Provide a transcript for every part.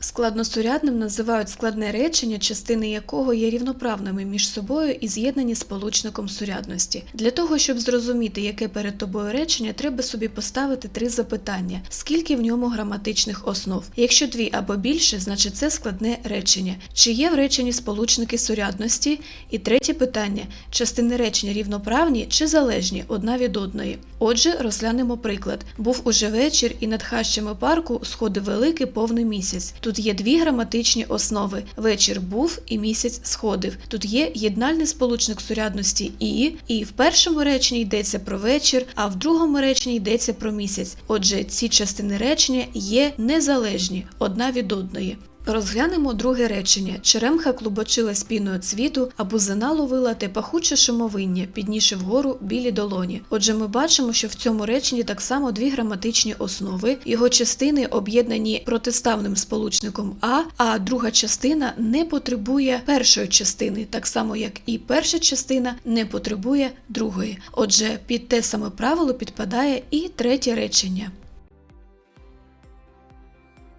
Складносурядним називають складне речення, частини якого є рівноправними між собою і з'єднані сполучником сурядності. Для того, щоб зрозуміти, яке перед тобою речення, треба собі поставити три запитання: скільки в ньому граматичних основ. Якщо дві або більше, значить це складне речення. Чи є в реченні сполучники сурядності? І третє питання: частини речення рівноправні чи залежні одна від одної. Отже, розглянемо приклад. Був уже вечір, і над хащами парку сходив великий повний місяць. Тут є дві граматичні основи: вечір був і місяць сходив. Тут є єднальний сполучник сурядності і, і в першому реченні йдеться про вечір, а в другому реченні йдеться про місяць. Отже, ці частини речення є незалежні одна від одної. Розглянемо друге речення. Черемха клубочила спіною цвіту, а бузина ловила те пахуче шумовиння, піднісши вгору білі долоні. Отже, ми бачимо, що в цьому реченні так само дві граматичні основи. Його частини об'єднані протиставним сполучником А, а друга частина не потребує першої частини, так само як і перша частина не потребує другої. Отже, під те саме правило підпадає і третє речення.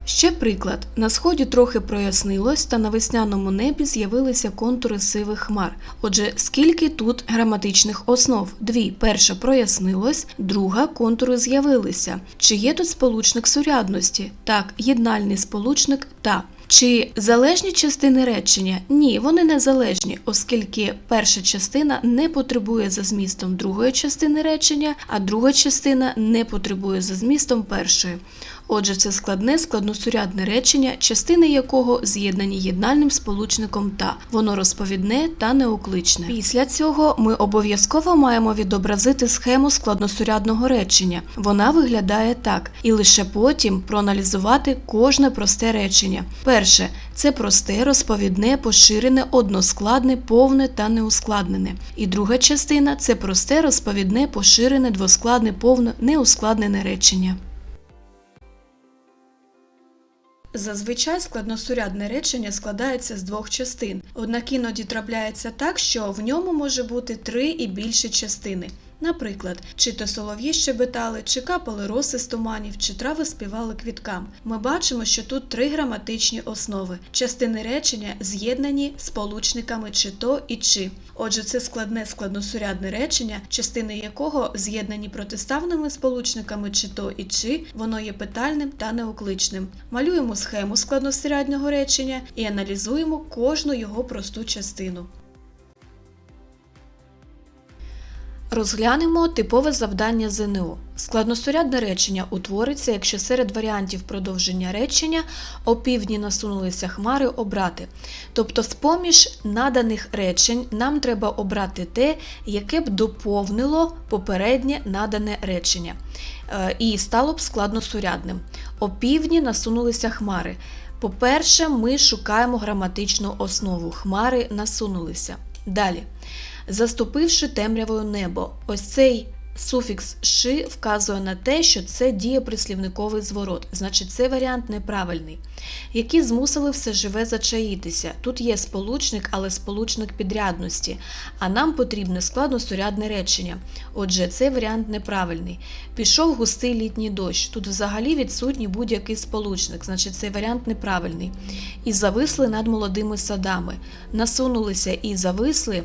Ще приклад. На сході трохи прояснилось, та на весняному небі з'явилися контури сивих хмар. Отже, скільки тут граматичних основ? Дві. Перша прояснилось, друга контури з'явилися. Чи є тут сполучник сурядності? Так, єднальний сполучник та. Чи залежні частини речення? Ні, вони не залежні, оскільки перша частина не потребує за змістом другої частини речення, а друга частина не потребує за змістом першої. Отже, це складне складносурядне речення, частини якого з'єднані єднальним сполучником та воно розповідне та неокличне. Після цього ми обов'язково маємо відобразити схему складносурядного речення. Вона виглядає так, і лише потім проаналізувати кожне просте речення. Перше це просте, розповідне, поширене, односкладне, повне та неускладнене. І друга частина це просте, розповідне, поширене, двоскладне, повне, неускладнене речення. Зазвичай складносурядне речення складається з двох частин, однак іноді трапляється так, що в ньому може бути три і більше частини. Наприклад, чи то солов'ї щебетали, чи капали роси з туманів, чи трави співали квіткам. Ми бачимо, що тут три граматичні основи. Частини речення з'єднані сполучниками чи то і чи. Отже, це складне складносурядне речення, частини якого з'єднані протиставними сполучниками чи то і чи, воно є питальним та неокличним. Малюємо схему складносурядного речення і аналізуємо кожну його просту частину. Розглянемо типове завдання ЗНО. Складносурядне речення утвориться, якщо серед варіантів продовження речення опівдні насунулися хмари обрати. Тобто, з-поміж наданих речень нам треба обрати те, яке б доповнило попереднє надане речення. Е, І стало б складносурядним. Опівдні насунулися хмари. По-перше, ми шукаємо граматичну основу. Хмари насунулися. Далі. Заступивши темрявою небо. Ось цей суфікс ши вказує на те, що це дієприслівниковий зворот, значить цей варіант неправильний. Які змусили все живе зачаїтися. Тут є сполучник, але сполучник підрядності, а нам потрібне складносурядне речення. Отже, цей варіант неправильний. Пішов густий літній дощ. Тут взагалі відсутній будь-який сполучник, значить цей варіант неправильний. І зависли над молодими садами. Насунулися і зависли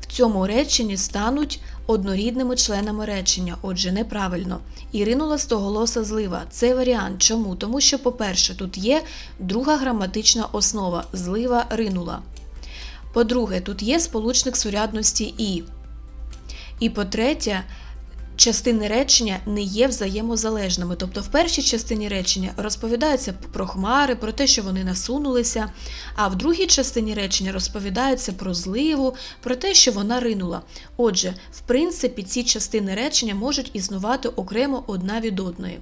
в цьому реченні стануть однорідними членами речення, отже, неправильно. І ринула стоголоса злива. Це варіант. Чому? Тому що, по-перше, тут є друга граматична основа злива ринула. По-друге, тут є сполучник сурядності і. І по-третє, частини речення не є взаємозалежними. Тобто в першій частині речення розповідається про хмари, про те, що вони насунулися, а в другій частині речення розповідається про зливу, про те, що вона ринула. Отже, в принципі, ці частини речення можуть існувати окремо одна від одної.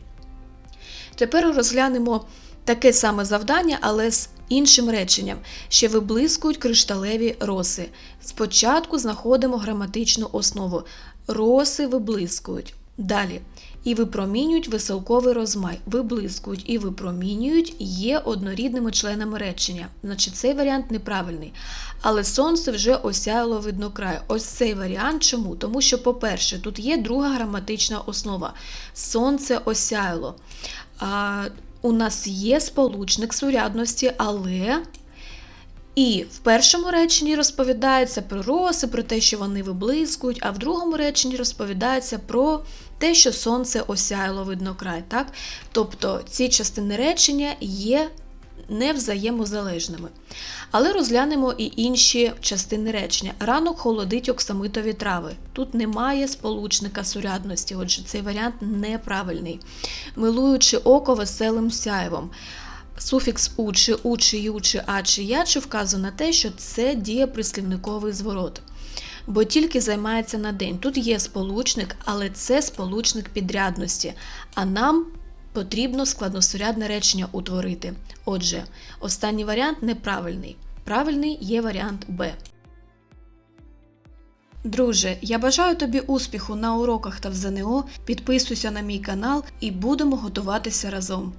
Тепер розглянемо таке саме завдання, але з іншим реченням. Ще виблискують кришталеві роси. Спочатку знаходимо граматичну основу. Роси виблискують. Далі. І випромінюють веселковий розмай. Виблискують і випромінюють є однорідними членами речення. Значить, цей варіант неправильний. Але сонце вже осяяло видно край. Ось цей варіант. Чому? Тому що, по-перше, тут є друга граматична основа. Сонце осяяло. А у нас є сполучник сурядності, але. І в першому реченні розповідається про роси, про те, що вони виблискують, а в другому реченні розповідається про те, що сонце осяяло видно край. Так? Тобто ці частини речення є невзаємозалежними. Але розглянемо і інші частини речення. Ранок холодить оксамитові трави. Тут немає сполучника сурядності, отже, цей варіант неправильний. Милуючи око веселим сяєвом. Суфікс у чи у, чи ю, чи а, чи я, чи вказує на те, що це дієприслівниковий зворот. Бо тільки займається на день. Тут є сполучник, але це сполучник підрядності. А нам потрібно складносурядне речення утворити. Отже, останній варіант неправильний. Правильний є варіант Б. Друже, я бажаю тобі успіху на уроках та в ЗНО. Підписуйся на мій канал і будемо готуватися разом.